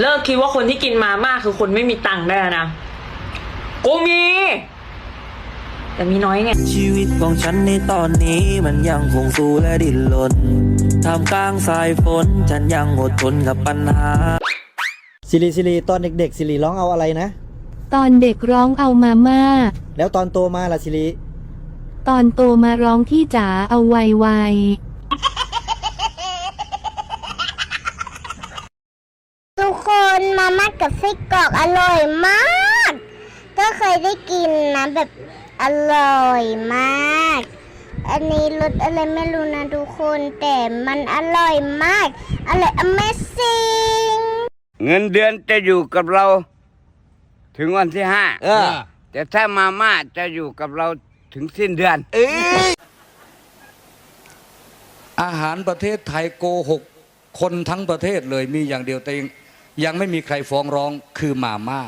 เลิกคิดว่าคนที่กินมาม่าคือคนไม่มีตังค์ได้แล้วนะ กูมี แต่มีน้อยไง ชีวิตของฉันในตอนนี้มันยังคงสู้และดิ้นรนท่ามกลางสายฝน ฉันยังอดทนกับปัญหาสิริสิริตอนเด็กๆสิริร้องเอาอะไรนะ ตอนเด็กร้องเอามาม่า แล้วตอนโตมาล่ะสิริ ตอนโตมาร้องที่จ๋าเอาไวไว ทุกคนมาม่ากับไส้กรอกอร่อยมาก ก็เคยได้กินนะแบบอร่อยมาก อันนี้รสอะไรไม่รู้นะทุกคนแต่มันอร่อยมาก อร่อย Amazing เงินเดือนจะอยู่กับเรา ถึงวันที่ห้าเออ แต่ถ้ามาม่าจะอยู่กับเราถึงสิ้นเดือน อาหารประเทศไทยโกหก คนทั้งประเทศเลยมีอย่างเดียวแต่ ยังไม่มีใครฟ้องร้องคือมาม่า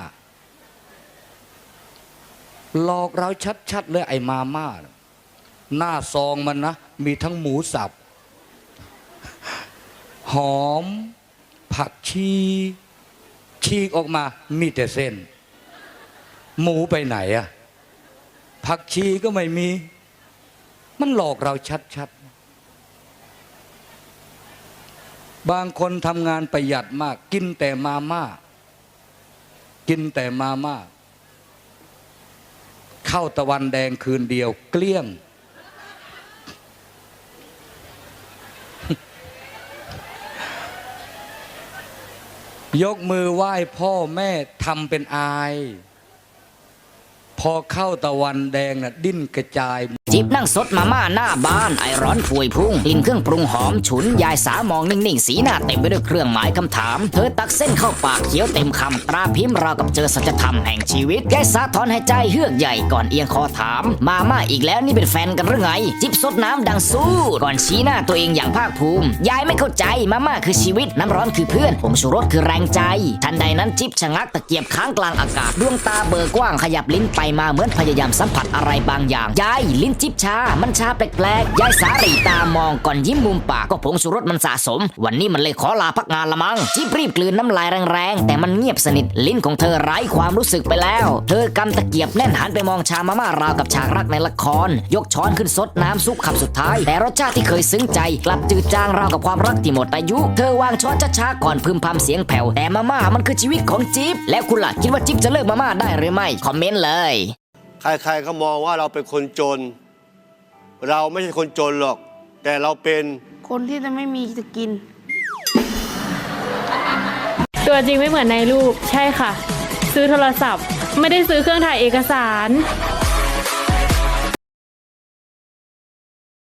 หลอกเราชัดๆเลยไอ้มาม่า หน้าซองมันนะ มีทั้งหมูสับ หอม ผักชีชีกออกมามีแต่เส้น หมูไปไหนอะผักชีก็ไม่มี มันหลอกเราชัดๆ บางคนทำงานประหยัดมาก กินแต่มาม่ากินแต่มาม่าเข้าตะวันแดงคืนเดียว เกลี้ยง ยกมือไหว้พ่อแม่ทำเป็นอาย พอเข้าตะวันแดงน่ะดิ้นกระจาย จิบนั่งสดมาม่าหน้าบ้านไอร้อนพวยพุ่งกลิ่นเครื่องปรุงหอมฉุน ยายสามองนิ่งๆ สีหน้าเต็มไปด้วยเครื่องหมายคำถาม เธอตักเส้นเข้าปากเคี้ยวเต็มคำตราพิมพ์ราวกับเจอสัจธรรมแห่งชีวิต ยายสาถอนหายใจเฮือกใหญ่ก่อนเอียงคอถาม มาม่าอีกแล้วนี่เป็นแฟนกันหรือไง จิบสดน้ำดังสู้ ก่อนชี้หน้าตัวเองอย่างภาคภูมิ ยายไม่เข้าใจมาม่าคือชีวิตน้ำร้อนคือเพื่อนผงชูรสคือแรงใจ ทันใดนั้นจิบชะงักตะเกียบค้างกลางอากาศดวงตาเบิกกว้างขยับลิ้นไปมาเหมือนพยายามสัมผัสอะไรบางอย่างยายลิ้นจิบชา มันชาแปลกๆ ยายสาหรีตามองก่อนยิ้มมุมปากก็ผงชูรสมันสะสม วันนี้มันเลยขอลาพักงานละมั้ง จิบรีบกลืนน้ำลายแรงๆ แต่มันเงียบสนิท ลิ้นของเธอไร้ความรู้สึกไปแล้ว เธอกำตะเกียบแน่นหันไปมองชามาม่าราวกับฉากรักในละคร ยกช้อนขึ้นซดน้ำซุปคำสุดท้าย แต่รสชาติที่เคยซึ้งใจ กลับจืดจางราวกับความรักที่หมดอายุ เธอวางช้อนช้าๆก่อนพึมพำเสียงแผ่วแต่มาม่ามันคือชีวิตของจิบแล้วคุณล่ะคิดว่าจิบจะเลิกมาม่าได้หรือไม่คอมเมนต์เลย ใครๆก็มองว่าเราเป็นคนจน เราไม่ใช่คนจนหรอก แต่เราเป็นคนที่จะไม่มีจะกิน ตัวจริงไม่เหมือนในรูป ใช่ค่ะ ซื้อโทรศัพท์ ไม่ได้ซื้อเครื่องถ่ายเอกสาร